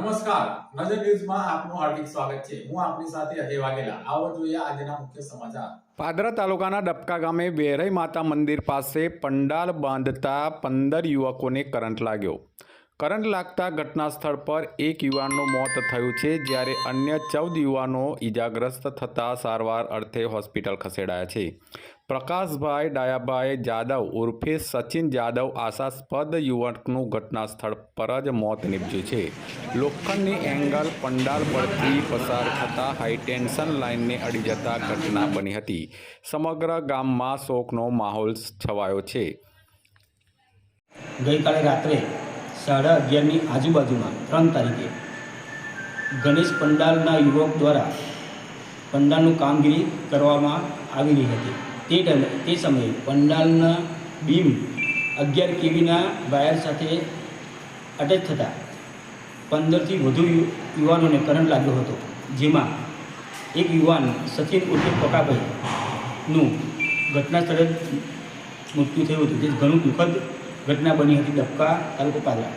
નમસ્કાર. નજર ન્યૂઝમાં આપનું હાર્દિક સ્વાગત છે. હું આપની સાથે અજય વાઘેલા. આવો જોઈએ આજના મુખ્ય સમાચાર. પાદરા તાલુકાના ડબકા ગામે વેરઈ માતા મંદિર પાસે પંડાલ બાંધતા પંદર યુવકોને કરંટ લાગ્યો. કરંટ લાગતા ઘટના સ્થળ પર એક યુવાનનું મોત થયું છે, જ્યારે અન્ય ચૌદ યુવાનો ઈજાગ્રસ્ત થતાં સારવાર અર્થે હોસ્પિટલ ખસેડાયા છે. પ્રકાશભાઈ ડાયાભાઈ જાદવ ઉર્ફે સચિન જાદવ આશાસ્પદ યુવકનું ઘટના સ્થળ પર જ મોત નીપજ્યું છે. લોખંડની એંગલ પંડાલ પરથી પસાર થતાં હાઈટેન્શન લાઇનને અડી જતા ઘટના બની હતી. સમગ્ર ગામમાં શોકનો માહોલ છવાયો છે. ગઈકાલે રાત્રે સાડા અગિયારની આજુબાજુમાં ત્રણ તારીખે ગણેશ પંડાલના યુવક દ્વારા પંડાલનું કામગીરી કરવામાં આવી રહી હતી. તે તે સમયે પંડાલના બીમ અગિયાર કેવીના વાયર સાથે અટેચ થતાં પંદરથી વધુ યુવાનોને કરંટ લાગ્યો હતો. જેમાં એક યુવાન સચિન ઉર્ફે પકાભાઈનું ઘટના સ્થળે મૃત્યુ થયું હતું. જે ઘણું દુઃખદ ઘટના બની હતી ડબકા તાલુકો પાદરા.